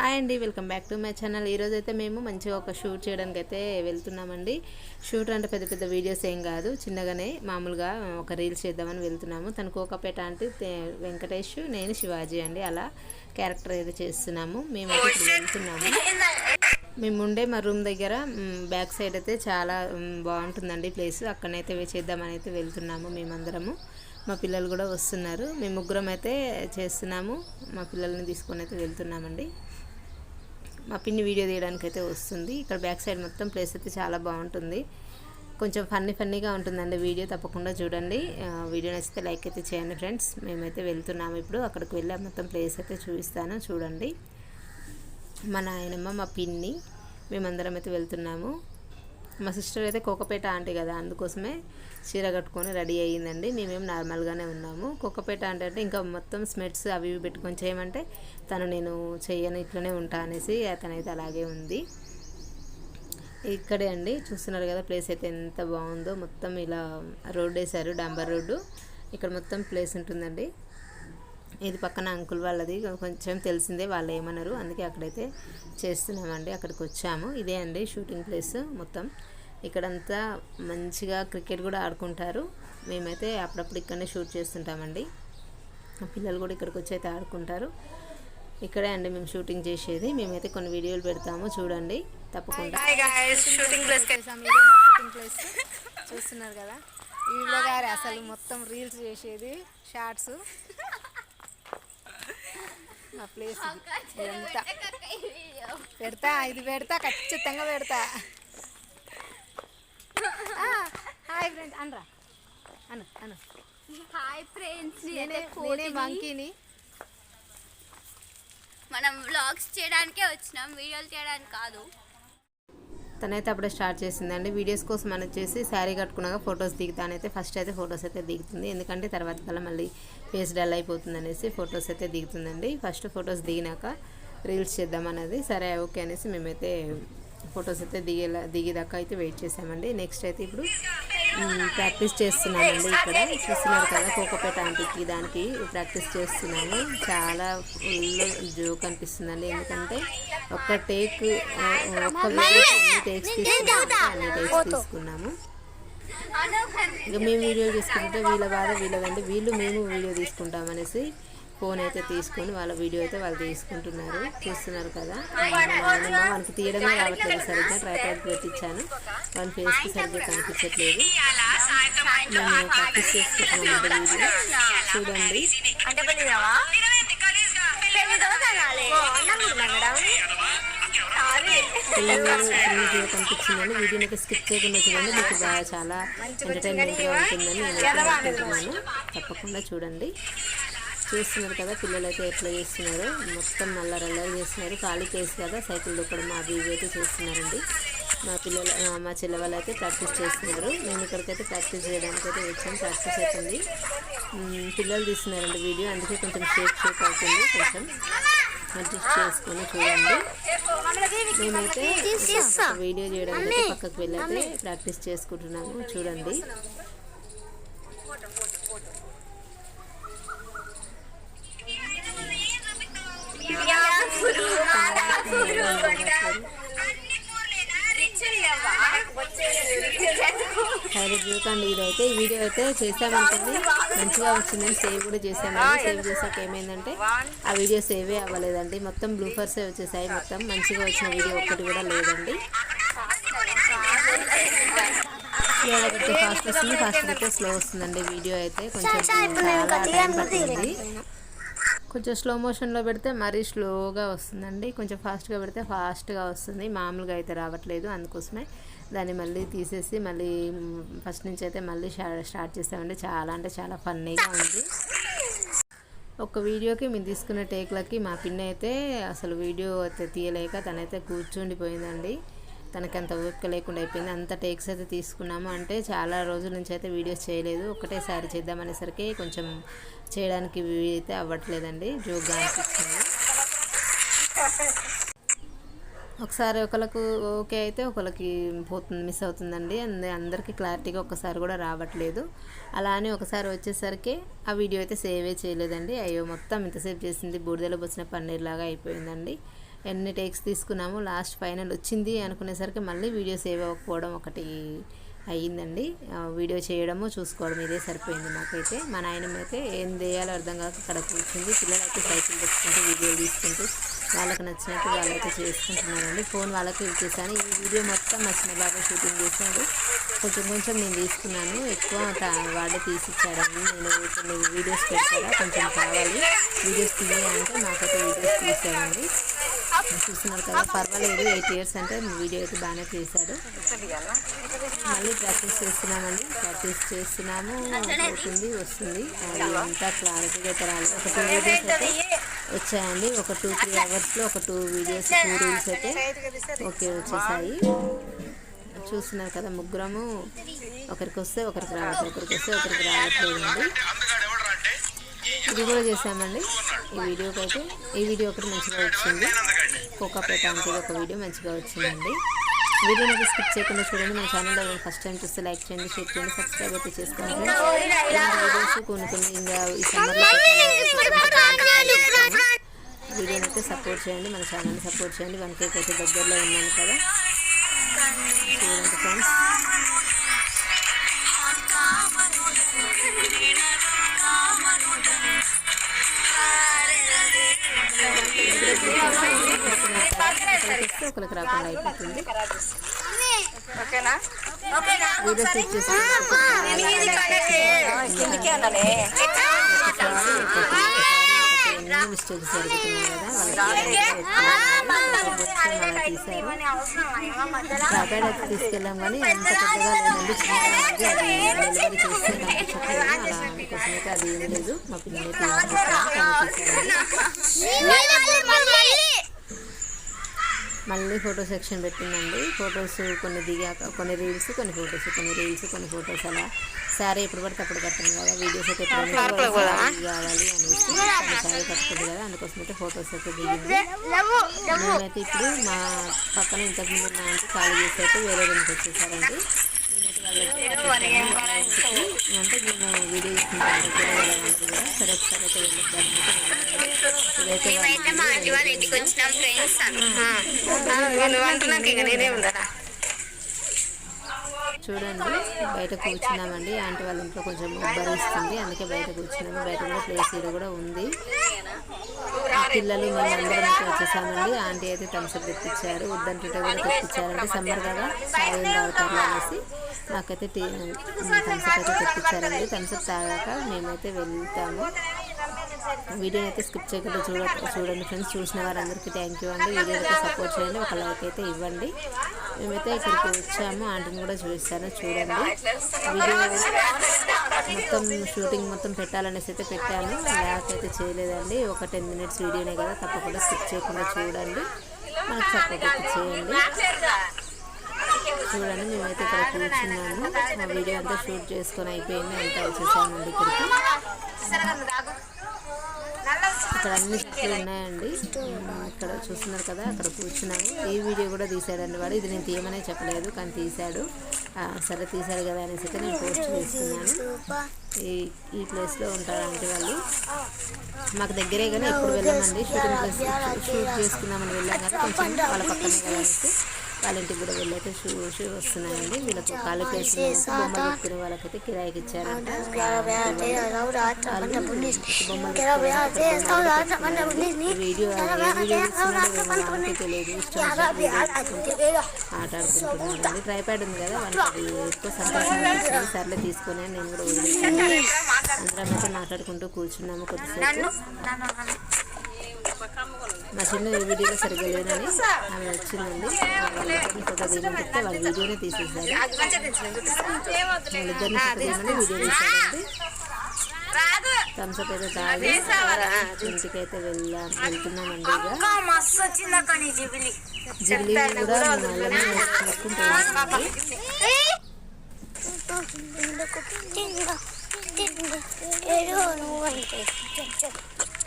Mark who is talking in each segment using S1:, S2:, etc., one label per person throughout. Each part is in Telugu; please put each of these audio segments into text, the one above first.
S1: హాయ్ అండి welcome back to my channel. ఈరోజు అయితే మేము మంచిగా ఒక షూట్ చేయడానికి అయితే వెళ్తున్నామండి. షూట్ అంటే పెద్ద పెద్ద వీడియోస్ ఏం కాదు చిన్నగానే మామూలుగా ఒక రీల్స్ చేద్దామని వెళ్తున్నాము. తను కోకపేట అంటే వెంకటేష్ నేను శివాజీ అండి. అలా క్యారెక్టర్ అయితే చేస్తున్నాము. మేము వెళ్తున్నాము. మేము ఉండే మా రూమ్ దగ్గర బ్యాక్ సైడ్ అయితే చాలా బాగుంటుందండి ప్లేస్. అక్కడనైతే చేద్దామని అయితే వెళ్తున్నాము మేమందరము. మా పిల్లలు కూడా వస్తున్నారు. మేము ముగ్గురం అయితే చేస్తున్నాము. మా పిల్లల్ని తీసుకొని అయితే వెళ్తున్నామండి. మా పిన్ని వీడియో తీయడానికి అయితే వస్తుంది. ఇక్కడ బ్యాక్ సైడ్ మొత్తం ప్లేస్ అయితే చాలా బాగుంటుంది. కొంచెం ఫన్నీ ఫన్నీగా ఉంటుందండి వీడియో. తప్పకుండా చూడండి. వీడియో నచ్చితే లైక్ అయితే చేయండి ఫ్రెండ్స్. మేమైతే వెళ్తున్నాము ఇప్పుడు. అక్కడికి వెళ్ళా మొత్తం ప్లేస్ అయితే చూపిస్తాను. చూడండి. మా నాయనమ్మ మా పిన్ని మేమందరం అయితే వెళ్తున్నాము. మా సిస్టర్ అయితే కోకపేట ఆంటీ కదా అందుకోసమే చీర కట్టుకొని రెడీ అయ్యిందండి. మేమేం నార్మల్గానే ఉన్నాము. కోకపేట ఆంటీ అంటే ఇంకా మొత్తం స్మెట్స్ అవి ఇవి పెట్టుకొని చేయమంటే తను నేను చేయను ఇట్లనే ఉంటా అనేసి తనైతే అలాగే ఉంది. ఇక్కడే అండి చూస్తున్నారు కదా ప్లేస్ అయితే ఎంత బాగుందో. మొత్తం ఇలా రోడ్ వేశారు డాంబర్ రోడ్డు. ఇక్కడ మొత్తం ప్లేస్ ఉంటుందండి. ఇది పక్కన అంకుల్ వాళ్ళది కొంచెం తెలిసిందే వాళ్ళు ఏమన్నారు అందుకే అక్కడైతే చేస్తున్నామండి అక్కడికి వచ్చాము. ఇదే అండి షూటింగ్ ప్లేస్ మొత్తం. ఇక్కడంతా మంచిగా క్రికెట్ కూడా ఆడుకుంటారు. మేమైతే అప్పుడప్పుడు ఇక్కడనే షూట్ చేస్తుంటామండి. పిల్లలు కూడా ఇక్కడికి వచ్చి అయితే ఆడుకుంటారు. ఇక్కడే అండి మేము షూటింగ్ చేసేది. మేమైతే కొన్ని వీడియోలు పెడతాము చూడండి. తప్పకుండా. షూటింగ్ ప్లేస్ షూటింగ్ ప్లేస్ చూస్తున్నారు కదా. వీళ్ళ గారు అసలు మొత్తం రీల్స్ చేసేది షార్ట్స్ నా ప్లేస్ పెడతా ఇది పెడతా ఖచ్చితంగా పెడతా. హాయ్ ఫ్రెండ్స్ అనరా? అను అను.
S2: హాయ్ ఫ్రెండ్స్
S1: నేనే నేనే మంకీని
S2: మనం వ్లాగ్స్ చేయడానికే వచ్చినాం వీడియోలు చేయడానికి కాదు.
S1: తనైతే అప్పుడే స్టార్ట్ చేసిందండి. వీడియోస్ కోసం అని వచ్చేసి శారీ కట్టుకున్నాక ఫొటోస్ దిగుతానైతే ఫస్ట్ అయితే ఫొటోస్ అయితే దిగుతుంది. ఎందుకంటే తర్వాత కల్లా మళ్ళీ ఫేస్ డల్ అయిపోతుంది అనేసి ఫొటోస్ అయితే దిగుతుందండి. ఫస్ట్ ఫొటోస్ దిగినాక రీల్స్ చేద్దామన్నది సరే ఓకే అనేసి మేమైతే ఫొటోస్ అయితే దిగేలా దిగేదాకా అయితే వెయిట్ చేసామండి. నెక్స్ట్ అయితే ఇప్పుడు ప్రాక్టీస్ చేస్తున్నామండి ఇక్కడ. చూస్తున్నారు కదా కోకపేట ఆంటీకి దానికి ప్రాక్టీస్ చేస్తున్నాము చాలా ఫుల్ జోక్ అనిపిస్తుందండి. ఎందుకంటే ఒక్క టేక్ ఒక్క వీడియోకి అన్ని టేక్స్ తీసుకున్నాము. అన్ని టేక్స్ తీసుకున్నాము. ఇక మేము వీడియో తీసుకుంటే వీళ్ళ బాధ వీళ్ళదండి. వీళ్ళు మేము వీడియో తీసుకుంటాం అనేసి ఫోన్ అయితే తీసుకొని వాళ్ళ వీడియో అయితే వాళ్ళు తీసుకుంటున్నారు. చూస్తున్నారు కదా. మనకి తీయడమే రావట్లేదు సరిగ్గా ట్రైపాడ్ పెట్టించాను వాళ్ళ ఫేస్కి సరిగ్గా కనిపించట్లేదు. మేము ప్రాక్టీస్ చూడండి వీడియో కనిపించిందని వీడియోని స్కిప్ చేయకుండా చూడండి మీకు బాగా చాలా ఎంటర్టైన్మెంట్గా ఉంటుందని నేను అనుకుంటున్నాను. తప్పకుండా చూడండి. చూస్తున్నారు కదా పిల్లలు అయితే ఎట్లా చేస్తున్నారు? మొత్తం నల్లరల్లరి చేస్తున్నారు. ఖాళీ కేసు కదా సైకిల్ దొక్కడం అవి ఇవి అయితే చేస్తున్నారండి. మా పిల్లలు మా చెల్లె వాళ్ళు అయితే ప్రాక్టీస్ చేస్తున్నారు. మేము ఇక్కడికైతే ప్రాక్టీస్ చేయడానికి అయితే వచ్చాం ప్రాక్టీస్ అవుతుంది మ్, పిల్లలు తీస్తున్నారండి వీడియో అందుకే కొంచెం షేక్ షేక్ అవుతుంది. కొంచెం అడ్జస్ట్ చేసుకొని చూడండి. మేమైతే వీడియో చేయడానికి పక్కకు వెళ్ళైతే ప్రాక్టీస్ చేసుకుంటున్నాము. చూడండి. హైలైట్ చూడండి ఇదైతే ఈ వీడియో అయితే చేసామనుకోండి మంచిగా వచ్చిందని సేవ్ కూడా చేసామండి సేవ్ చేసాక ఏమైందంటే ఆ వీడియో సేవే అవ్వలేదండి. మొత్తం బ్లూఫర్సే వచ్చేసాయి. మొత్తం మంచిగా వచ్చిన వీడియో ఒక్కటి కూడా లేదండి. ఫాస్ట్ వస్తుంది ఫాస్ట్ అయితే స్లో వస్తుందండి వీడియో అయితే. కొంచెం చాలా టైం పట్టింది. కొంచెం స్లో మోషన్లో పెడితే మరీ స్లోగా వస్తుందండి. కొంచెం ఫాస్ట్గా పెడితే ఫాస్ట్గా వస్తుంది. మామూలుగా అయితే రావట్లేదు. అందుకోసమే దాన్ని మళ్ళీ తీసేసి మళ్ళీ ఫస్ట్ నుంచి అయితే మళ్ళీ స్టార్ట్ చేసామండి చాలా అంటే చాలా ఫన్నీగా ఉంది. ఒక వీడియోకి మేము తీసుకున్న టేక్లకి మా పిన్ని అయితే అసలు వీడియో అయితే తీయలేక తనైతే కూర్చుండిపోయిందండి. తనకి అంత ఓపిక లేకుండా అయిపోయింది. అంత టేక్స్ అయితే తీసుకున్నాము. అంటే చాలా రోజుల నుంచి అయితే వీడియోస్ చేయలేదు. ఒకటేసారి చేద్దామనేసరికి కొంచెం చేయడానికి అయితే అవ్వట్లేదండి. జోక్గా అనిపించింది ఒకసారి ఒకరికి ఓకే అయితే ఒకరికి పోతుంది మిస్ అవుతుందండి. అందు అందరికీ క్లారిటీగా ఒకసారి కూడా రావట్లేదు. అలా అని ఒకసారి వచ్చేసరికి ఆ వీడియో అయితే సేవే చేయలేదండి. అయ్యో మొత్తం ఇంతసేపు చేసింది బూడిదలో పోసిన పన్నీర్ లాగా అయిపోయిందండి. ఎన్ని టేక్స్ తీసుకున్నాము లాస్ట్ ఫైనల్ వచ్చింది అనుకునేసరికి మళ్ళీ వీడియో సేవ్ అవ్వకపోవడం ఒకటి అయ్యిందండి. వీడియో చేయడము చూసుకోవడం ఇదే సరిపోయింది మాకైతే. మా నాయనమ్మ అయితే ఏం చేయాలో అర్థం కాక అక్కడ కూర్చుంది. పిల్లలైతే సైకిల్ తెచ్చుకుంటూ వీడియోలు తీసుకుంటూ వాళ్ళకి నచ్చినట్టు వాళ్ళైతే చేసుకుంటున్నానండి ఫోన్ వాళ్ళకి ఇచ్చేసాను. ఈ వీడియో మొత్తం మా చిన్న బాబు షూటింగ్ చేశాడు. కొంచెం కొంచెం నేను తీసుకున్నాను. ఎక్కువ తా- వాడే తీసిచ్చాడండి. నేను కొన్ని వీడియోస్ పెట్టారా కొంచెం కావాలి. వీడియోస్ తీయాలంటే మాకైతే వీడియోస్ తీసాడండి చూస్తున్నారు కదా పర్వాలేదు ఎయిట్ ఇయర్స్ అంటే వీడియో అయితే బాగానే చేశాడు మళ్ళీ ప్రాక్టీస్ చేస్తున్నామండి ప్రాక్టీస్ చేస్తున్నాము అవుతుంది వస్తుంది. అది అంతా క్లారిటీగా అయితే రాలేదు. ఒక టూ వీడియోస్ అయితే వచ్చాయండి. ఒక టూ త్రీ అవర్స్లో ఒక టూ వీడియోస్ టూ రీల్స్ అయితే ఓకే వచ్చేసాయి. చూస్తున్నారు కదా ముగ్గురము ఒకరికి వస్తే ఒకరికి రావట్లేదు ఒకరికి వస్తే ఒకరికి రావట్లేదండి ఇది కూడా చేసామండి ఈ వీడియోకి అయితే ఈ వీడియో ఒకటి మంచిగా వచ్చింది. కోకాపేట అంటే ఒక వీడియో మంచిగా వచ్చిందండి. వీడియోని అయితే స్కిప్ చేయకుండా చూడండి. మన ఛానల్లో ఫస్ట్ టైం చూస్తే లైక్ చేయండి షేర్ చేయండి సబ్స్క్రైబ్ అయితే చేసుకోండి. వీడియోస్ కొన్ని కొన్ని ఇంకా ఈ సమ్మర్లో వీడియోని అయితే సపోర్ట్ చేయండి. మన ఛానల్ని సపోర్ట్ చేయండి. వన్ కేక్ అయితే దగ్గరలో ఉన్నాను కదా. చూడండి ఫ్రెండ్స్ ఒకరికి ఒకరికి రాకుండా అయిపోతుంది వీడియో సెట్ ఎన్నో మిస్టేక్స్ జరుగుతున్నాయి కదా వాళ్ళకి తీశారు రాబేడ తీసుకెళ్ళాం కానీ అంత పెద్దగా లేదండి చిన్నగా అది ఏం లేదు మా మళ్ళీ ఫోటో సెక్షన్ పెట్టిందండి. ఫొటోస్ కొన్ని దిగాక కొన్ని రీల్స్ కొన్ని ఫొటోస్ కొన్ని రీల్స్ కొన్ని ఫొటోస్ అలా. సారీ ఎప్పుడు పడితే అప్పుడు కట్టాను కదా వీడియోస్ అయితే కావాలి అనేసి సారీ కట్టుకుంది కదా అందుకోసం అయితే ఫొటోస్ అయితే దిగింది మేమైతే ఇప్పుడు మా పక్కన ఇంతకు ముందు నా ఖాళీ చేసి అయితే వేరే రూమ్కి వచ్చేసారండి నేనైతే వాళ్ళ ఇంటికి వచ్చేసాను. వాళ్ళ ఇంటికి అంటే మేము వీడియో తీసుకుంటాం సరే ఒకసారి అయితే వెళ్ళొద్దాం
S2: మేమైతే మా ఆంటీ వాళ్ళ ఇంటికి వచ్చినాం ఫ్రెండ్స్ నువ్వు అంటున్నాక ఇక నేనే ఉండరా
S1: చూడండి బయట కూర్చున్నామండి. ఆంటీ వాళ్ళ ఇంట్లో కొంచెం ఉబ్బరిస్తుంది అందుకే బయట కూర్చున్నాము. బయట కూడా ప్లేస్ ఇక్కడ కూడా ఉంది. పిల్లలు మేము వచ్చేసామండి. ఆంటీ అయితే తమసప్ తెప్పించారు. వద్దంటుంటే కూడా తెప్పించారంటే సమ్మర్ కదా సాయం తాగుతారు అనేసి నాకైతే టీ తమసప్ అయితే తెప్పించారండి. తమసప్ తాగాక మేమైతే వెళ్తాము. వీడియోని అయితే స్కిప్ చేయకుండా చూడ చూడండి ఫ్రెండ్స్. చూసిన వారందరికీ థ్యాంక్ యూ అండి. వీడియో అయితే సపోర్ట్ చేయండి. ఒక లైక్ అయితే ఇవ్వండి. మేమైతే ఇక్కడికి వచ్చాము. ఆంటీని కూడా చూపిస్తాను. చూడండి. వీడియో మొత్తం షూటింగ్ మొత్తం పెట్టాలనేసి అయితే పెట్టాను. ల్యాక్ అయితే చేయలేదండి. ఒక టెన్ మినిట్స్ వీడియోనే కదా తప్పకుండా స్కిప్ చేయకుండా చూడండి. మనకు సపోర్ట్ అయితే చేయండి. చూడండి మేమైతే ఇక్కడ కూర్చున్నాము. మా వీడియో అంతా షూట్ చేసుకొని అయిపోయింది. అంతా వచ్చేసామండి ఇక్కడికి. ఇక్కడ అన్ని చెట్లు ఉన్నాయండి. ఇక్కడ చూస్తున్నారు కదా అక్కడ కూర్చున్నాము. ఈ వీడియో కూడా తీశాడండి వాడు. ఇది నేను తీయమనే చెప్పలేదు కానీ తీశాడు. సరే తీసారు కదా అనేసి అయితే నేను పోస్ట్ చేస్తున్నాను. ఈ ఈ ప్లేస్లో ఉంటారంటే వాళ్ళు. మాకు దగ్గరే కానీ ఎప్పుడు వెళ్ళామండి. షూటింగ్ ప్లేస్ షూట్ చేసుకుందామని వెళ్ళాం కదా కొంచెం వాళ్ళ పక్కనే కదా అనేసి. వాళ్ళ ఇంటికి కూడా వెళ్ళైతే షూ షూ వస్తున్నాయండి వీళ్ళకు ఖాళీ ప్లేస్ వాళ్ళకైతే కిరాయికి ఇచ్చారంట వీడియో తెలియదు ట్రైప్యాడ్ ఉంది కదా వాళ్ళకి ఎక్కువ సర్లే తీసుకొని నేను కూడా అందరం అయితే మాట్లాడుకుంటూ కూర్చున్నాము కొద్దిసేపు మా చిన్న వీడియోలో సరిగ్గా లేదని ఆమె వచ్చిందండి. ఫోటో వాళ్ళ వీడియోనే తీసేసారు. వాళ్ళిద్దరిని ఫోటో తీయమని వీడియో తీసారండి థమ్స్అప్ అయితే తాగి ఇంటికైతే వెళ్ళాం వెళ్తున్నామండి ఇక.
S2: మస్తు వచ్చింది అక్క నీ జిబిలి.
S1: జిల్లి కూడా మేము అలానే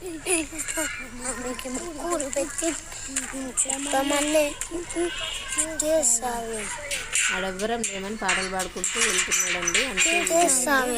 S1: చూసుకుంటున్నామండి
S3: కూర పెట్టి చెప్పమని
S1: లేమని పాటలు పాడుకుంటూ వెళ్తున్నాడండి.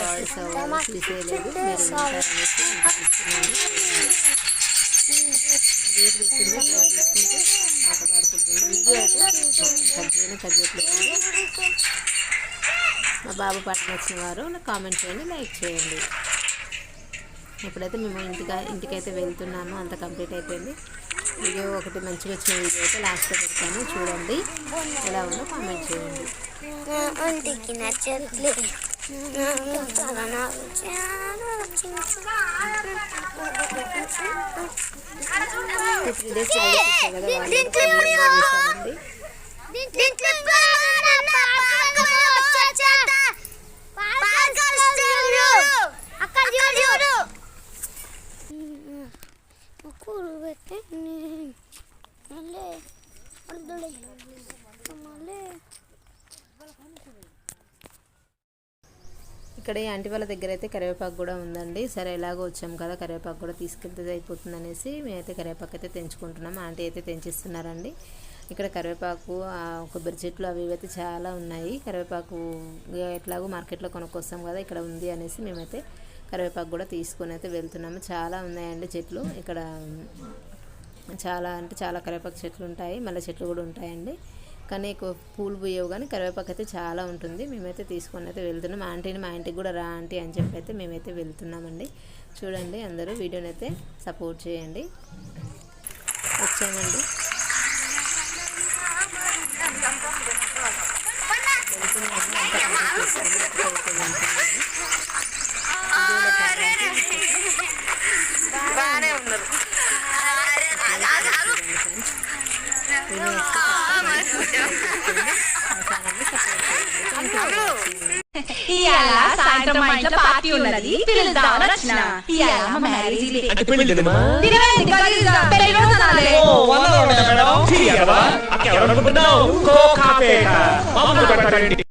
S1: వాయిస్ తీసేయలేదు. పాట పాడుకుంటుంది వీడియో అయితే చేయట్లేదు మా బాబు పాట నచ్చిన వారు నాకు కామెంట్ చేయండి లైక్ చేయండి. ఇప్పుడైతే మేము ఇంటికి ఇంటికైతే వెళ్తున్నాము. అంత కంప్లీట్ అయిపోయింది. వీడియో ఒకటి మంచిగా వచ్చిన వీడియో అయితే లాస్ట్లో పెడతాను. చూడండి. ఎలా ఉందో కామెంట్ చేయండి.
S3: ఒంటికి
S1: త్రీ డేస్ కదా వాళ్ళు చేశారండి
S3: అక్కడ చూడు కూడు పెట్టి మళ్ళీ వద్దులే మళ్ళీ
S1: ఇక్కడ ఈ ఆంటీ వాళ్ళ దగ్గర అయితే కరివేపాకు కూడా ఉందండి. సరే ఎలాగో వచ్చాం కదా కరివేపాకు కూడా తీసుకెళ్తే అయిపోతుంది అనేసి మేమైతే కరివేపాకు అయితే తెంచుకుంటున్నాం. ఆంటీ అయితే తెంచిస్తున్నారండి. ఇక్కడ కరివేపాకు కొబ్బరి చెట్లు అవి అయితే చాలా ఉన్నాయి. కరివేపాకు ఎట్లాగో మార్కెట్లో కొనుక్కొస్తాం కదా ఇక్కడ ఉంది అనేసి మేమైతే కరివేపాకు కూడా తీసుకొని అయితే వెళ్తున్నాము. చాలా ఉన్నాయండి చెట్లు. ఇక్కడ చాలా అంటే చాలా కరివేపాకు చెట్లు ఉంటాయి. మళ్ళీ చెట్లు కూడా ఉంటాయండి. కానీ ఎక్కువ పూలు పూయవు కానీ కరివేపాకు అయితే చాలా ఉంటుంది. మేమైతే తీసుకొని అయితే వెళ్తున్నాం. మా ఆంటీని మా ఇంటికి కూడా రా ఆంటీ అని చెప్పి అయితే మేమైతే వెళ్తున్నామండి. చూడండి అందరూ వీడియోని అయితే సపోర్ట్ చేయండి. వచ్చామండి. వెళ్తున్నాము అంతా complete చేసాము. ఇప్పుడైతే వెళ్తున్నాము. వీడియోలో కావాలంటే
S4: బాగానే ఉన్నారు
S1: చూడండి ఫ్రెండ్స్ వీడియో నచ్చితే ఛానల్ని సపోర్ట్ చేయండి థ్యాంక్
S5: ఇవాళ సాయంత్రం మా ఇంట్లో పార్టీ ఉన్నది. పిలుద్దామని వచ్చిన ఇవాళ మా మ్యారేజ్ డే
S6: అంటే పెళ్ళిదేనమ్మా
S5: తినవేంది గలీజ్గా పెళ్ళి రోజు నాదే.
S6: ఓ వందలో మేడం? తీయవా అక్కడ ఎవరనుకుంటున్నావు? కోకాపేట మామూలు పెట్టండి